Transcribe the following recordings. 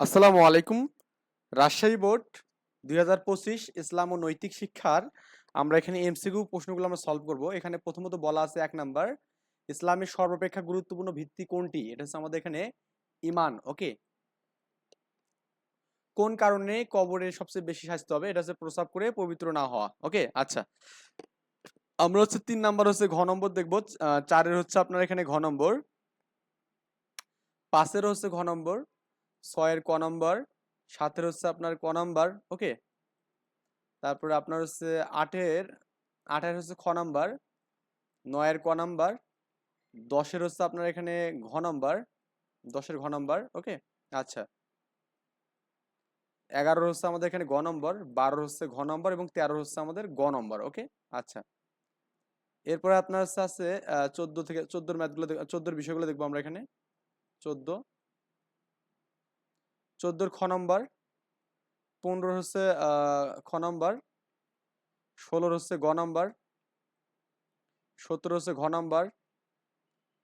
আসসালামু আলাইকুম। রাজশাহী বোর্ড দুই হাজার পঁচিশ ইসলাম ও নৈতিক শিক্ষার আমরা এখানে এমসিকিউ প্রশ্নগুলো আমরা সলভ করব। এখানে প্রথমত বলা আছে এক নাম্বার, ইসলামের সর্বাপেক্ষা গুরুত্বপূর্ণ ভিত্তি কোনটি? এটা হচ্ছে আমাদের এখানে ইমান ওকে কোন কারণে কবরের সবচেয়ে বেশি শাস্তি হবে? এটা হচ্ছে প্রসাব করে পবিত্র না হওয়া ওকে আচ্ছা। আমরা হচ্ছে তিন নাম্বার হচ্ছে ঘ নম্বর দেখব। চারের হচ্ছে আপনার এখানে ঘ নম্বর, পাঁচের হচ্ছে ঘ নম্বর ছয়ের ক নম্বর, সাতের হচ্ছে আপনার ক নম্বর ওকে তারপরে আপনার হচ্ছে আটের আটের হচ্ছে খ নম্বর নয়ের ক নম্বর, দশের হচ্ছে আপনার এখানে ঘ নম্বর, দশের ঘ নম্বর ওকে আচ্ছা। এগারো হচ্ছে আমাদের এখানে গ নম্বর বারো হচ্ছে ঘ নম্বর এবং তেরো হচ্ছে আমাদের গ নম্বর ওকে আচ্ছা। এরপরে আপনার হচ্ছে আছে চোদ্দ থেকে, চোদ্দোর ম্যাথগুলো চোদ্দোর বিষয়গুলো দেখব আমরা এখানে। চোদ্দ চোদ্দোর খ নম্বর পনেরো হচ্ছে খ নম্বর, ষোলোর হচ্ছে গ নম্বর সতেরো হচ্ছে ঘ নম্বর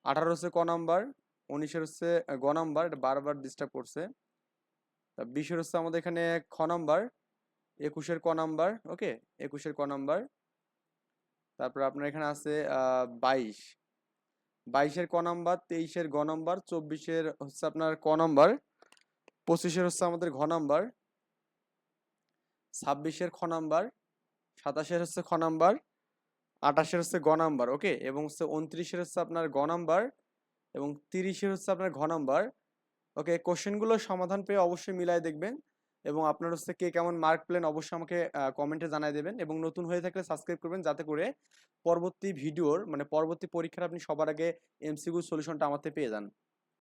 আঠারো হচ্ছে ক নম্বর, উনিশের হচ্ছে গ নম্বর, এটা বারবার ডিস্টার্ব করছে। তা বিশের হচ্ছে আমাদের এখানে খ নম্বর, একুশের ক নম্বর, ওকে, একুশের ক নম্বর। তারপর আপনার এখানে আছে বাইশ। বাইশের ক নম্বর, তেইশের গ নম্বর, চব্বিশের হচ্ছে আপনার ক নম্বর। পঁচিশের হচ্ছে আমাদের ঘ নাম্বার, ছাব্বিশের খ নাম্বার, সাতাশের হচ্ছে খ নাম্বার, আঠাশের হচ্ছে গ নাম্বার ওকে এবং হচ্ছে উনত্রিশের হচ্ছে আপনার গ নাম্বার এবং তিরিশের হচ্ছে আপনার ঘ নাম্বার ওকে কোশ্চেনগুলো সমাধান পেয়ে অবশ্যই মিলাই দেখবেন এবং আপনার হচ্ছে কে কেমন মার্ক পেলেন অবশ্যই আমাকে কমেন্টে জানাই দেবেন এবং নতুন হয়ে থাকলে সাবস্ক্রাইব করবেন যাতে করে পরবর্তী ভিডিওর মানে পরবর্তী পরীক্ষার আপনি সবার আগে এমসিকিউ সলিউশনটা আমাতে পেয়ে যান।